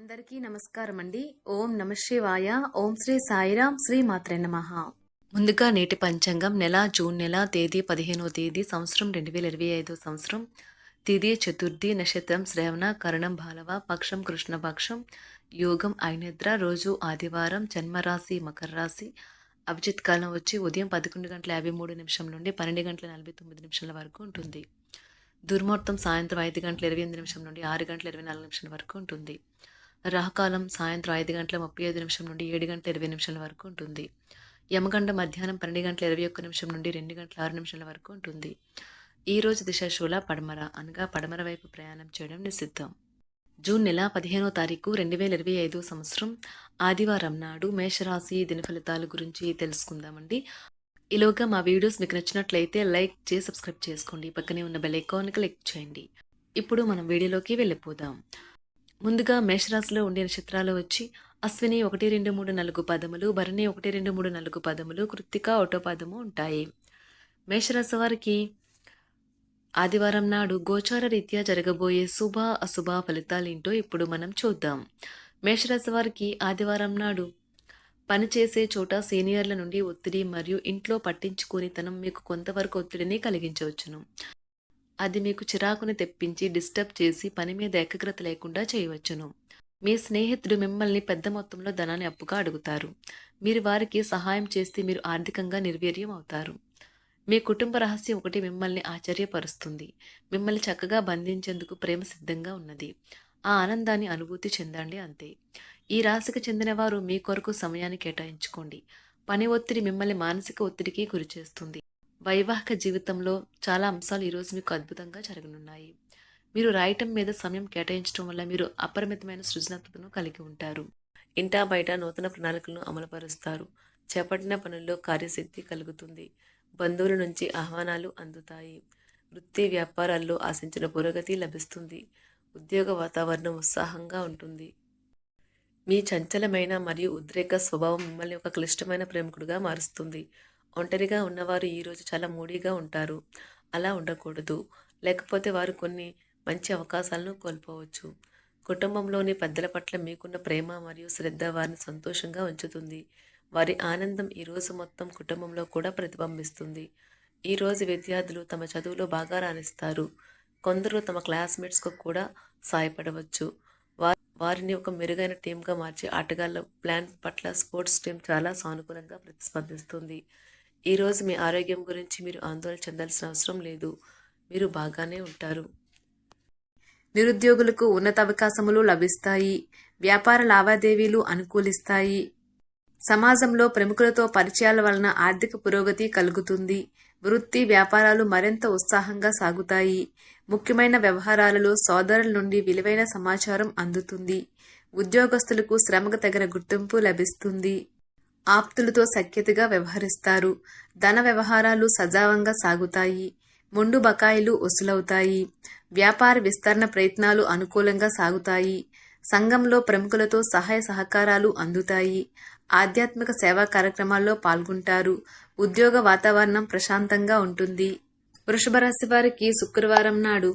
అందరికీ నమస్కారం అండి ఓం నమ శివాయ. ఓం శ్రీ సాయిరాం. శ్రీ మాత్రే నమ. ముందుగా నేటి పంచాంగం నెల జూన్ నెల తేదీ పదిహేనో తేదీ సంవత్సరం రెండు వేల ఇరవై ఐదో సంవత్సరం. తిథి చతుర్థి నక్షత్రం శ్రవణ కరణం బాలవ పక్షం కృష్ణపక్షం యోగం ఐనిద్ర. రోజు ఆదివారం జన్మరాశి మకర రాశి. అభిజిత్ కాలం వచ్చి ఉదయం పదకొండు గంటల యాభై మూడు నిమిషం నుండి పన్నెండు గంటల నలభై తొమ్మిది నిమిషాల వరకు ఉంటుంది. దుర్ముహూర్తం సాయంత్రం ఐదు గంటల ఇరవై ఎనిమిది నిమిషం నుండి ఆరు గంటల ఇరవై నాలుగు నిమిషాల వరకు ఉంటుంది. రాహకాలం సాయంత్రం ఐదు గంటల ముప్పై ఐదు నిమిషం నుండి ఏడు గంటల ఇరవై నిమిషాల వరకు ఉంటుంది. యమగండ మధ్యాహ్నం పన్నెండు గంటల ఇరవై ఒక్క నిమిషం నుండి రెండు గంటల ఆరు నిమిషాల వరకు ఉంటుంది. ఈ రోజు దిశాశూల పడమర అనగా పడమర వైపు ప్రయాణం చేయడం నిషిద్ధం. జూన్ నెల పదిహేనో తారీఖు రెండు వేల ఇరవై ఐదు సంవత్సరం ఆదివారం నాడు మేషరాశి దిన ఫలితాల గురించి తెలుసుకుందామండి. ఈలోగా మా వీడియోస్ మీకు నచ్చినట్లయితే లైక్ చేసి సబ్స్క్రైబ్ చేసుకోండి. పక్కనే ఉన్న బెల్ ఐకాన్ క్లిక్ చేయండి. ఇప్పుడు మనం వీడియోలోకి వెళ్ళిపోదాం. ముందుగా మేషరాశిలో ఉండే నక్షత్రాలు వచ్చి అశ్విని ఒకటి రెండు మూడు నాలుగు పదములు భరణి ఒకటి రెండు మూడు నాలుగు పదములు కృత్తిక ఒకటో పదము ఉంటాయి. మేషరాశి వారికి ఆదివారం నాడు గోచార రీత్యా జరగబోయే శుభ అశుభ ఫలితాలేంటో ఇప్పుడు మనం చూద్దాం. మేషరాశి వారికి ఆదివారం నాడు పనిచేసే చోట సీనియర్ల నుండి ఒత్తిడి మరియు ఇంట్లో పట్టించుకోనితనం మీకు కొంతవరకు ఒత్తిడిని కలిగించవచ్చును. అది మీకు చిరాకుని తెప్పించి డిస్టర్బ్ చేసి పని మీద ఏకాగ్రత లేకుండా చేయవచ్చును. మీ స్నేహితుడు మిమ్మల్ని పెద్ద మొత్తంలో ధనాన్ని అప్పుగా అడుగుతారు. మీరు వారికి సహాయం చేస్తే మీరు ఆర్థికంగా నిర్వీర్యం అవుతారు. మీ కుటుంబ రహస్యం ఒకటి మిమ్మల్ని ఆశ్చర్యపరుస్తుంది. మిమ్మల్ని చక్కగా బంధించేందుకు ప్రేమ సిద్ధంగా ఉన్నది. ఆ ఆనందాన్ని అనుభూతి చెందండి అంతే. ఈ రాశికి చెందిన వారు మీ కొరకు సమయాన్ని కేటాయించుకోండి. పని ఒత్తిడి మిమ్మల్ని మానసిక ఒత్తిడికి గురిచేస్తుంది. వైవాహిక జీవితంలో చాలా అంశాలు ఈరోజు మీకు అద్భుతంగా జరగనున్నాయి. మీరు రాయటం మీద సమయం కేటాయించడం వల్ల మీరు అపరిమితమైన సృజనాత్మకతను కలిగి ఉంటారు. ఇంటా బయట నూతన ప్రణాళికలను అమలుపరుస్తారు. చేపట్టిన పనుల్లో కార్యశక్తి కలుగుతుంది. బంధువుల నుంచి ఆహ్వానాలు అందుతాయి. వృత్తి వ్యాపారాల్లో ఆశించిన పురోగతి లభిస్తుంది. ఉద్యోగ వాతావరణం ఉత్సాహంగా ఉంటుంది. మీ చంచలమైన మరియు ఉద్రేక స్వభావం మిమ్మల్ని ఒక క్లిష్టమైన ప్రేమికుడిగా మారుస్తుంది. ఒంటరిగా ఉన్నవారు ఈరోజు చాలా మూడీగా ఉంటారు. అలా ఉండకూడదు. లేకపోతే వారు కొన్ని మంచి అవకాశాలను కోల్పోవచ్చు. కుటుంబంలోని పెద్దల పట్ల మీకున్న ప్రేమ మరియు శ్రద్ధ వారిని సంతోషంగా ఉంచుతుంది. వారి ఆనందం ఈరోజు మొత్తం కుటుంబంలో కూడా ప్రతిబింబిస్తుంది. ఈరోజు విద్యార్థులు తమ చదువులో బాగా రాణిస్తారు. కొందరు తమ క్లాస్మేట్స్కు కూడా సాయపడవచ్చు వారిని ఒక మెరుగైన టీంగా మార్చి ఆటగాళ్ళ ప్లాన్ పట్ల స్పోర్ట్స్ టీం చాలా సానుకూలంగా ప్రతిస్పందిస్తుంది. ఈరోజు మీ ఆరోగ్యం గురించి మీరు ఆందోళన చెందాల్సిన అవసరం లేదు. మీరు బాగానే ఉంటారు. నిరుద్యోగులకు ఉన్నత అవకాశములు లభిస్తాయి. వ్యాపార లావాదేవీలు అనుకూలిస్తాయి. సమాజంలో ప్రముఖులతో పరిచయాల వలన ఆర్థిక పురోగతి కలుగుతుంది. వృత్తి వ్యాపారాలు మరింత ఉత్సాహంగా సాగుతాయి. ముఖ్యమైన వ్యవహారాలలో సోదరుల నుండి విలువైన సమాచారం అందుతుంది. ఉద్యోగస్తులకు శ్రమకు తగిన గుర్తింపు లభిస్తుంది. ఆప్తులతో సఖ్యతగా వ్యవహరిస్తారు. ధన వ్యవహారాలు సజావంగా సాగుతాయి. మొండు బకాయిలు వసూలవుతాయి. వ్యాపార విస్తరణ ప్రయత్నాలు అనుకూలంగా సాగుతాయి. సంఘంలో ప్రముఖులతో సహాయ సహకారాలు అందుతాయి. ఆధ్యాత్మిక సేవా కార్యక్రమాల్లో పాల్గొంటారు. ఉద్యోగ వాతావరణం ప్రశాంతంగా ఉంటుంది. వృషభ రాశి వారికి శుక్రవారం నాడు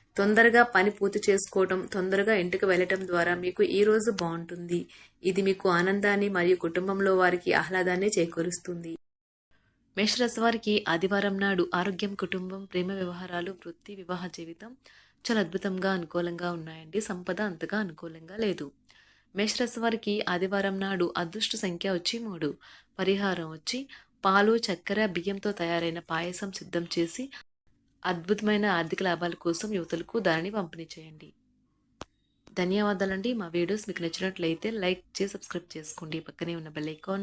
తొందరగా పని పూర్తి చేసుకోవటం తొందరగా ఇంటికి వెళ్ళటం ద్వారా మీకు ఈ రోజు బాగుంటుంది. ఇది మీకు ఆనందాన్ని మరియు కుటుంబంలో వారికి ఆహ్లాదాన్ని చేకూరుస్తుంది. మేషరాశి వారికి ఆదివారం నాడు ఆరోగ్యం కుటుంబం ప్రేమ వ్యవహారాలు వృత్తి వివాహ జీవితం చాలా అద్భుతంగా అనుకూలంగా ఉన్నాయండి. సంపద అంతగా అనుకూలంగా లేదు. మేషరాశి వారికి ఆదివారం నాడు అదృష్ట సంఖ్య వచ్చి మూడు. పరిహారం వచ్చి పాలు చక్కెర బియ్యంతో తయారైన పాయసం సిద్ధం చేసి అద్భుతమైన ఆర్థిక లాభాల కోసం యువతలకు దానిని పంపిణీ చేయండి. ధన్యవాదాలండి. మా వీడియోస్ మీకు నచ్చినట్లయితే లైక్ చేసి సబ్స్క్రైబ్ చేసుకోండి. పక్కనే ఉన్న బెల్ ఐకాన్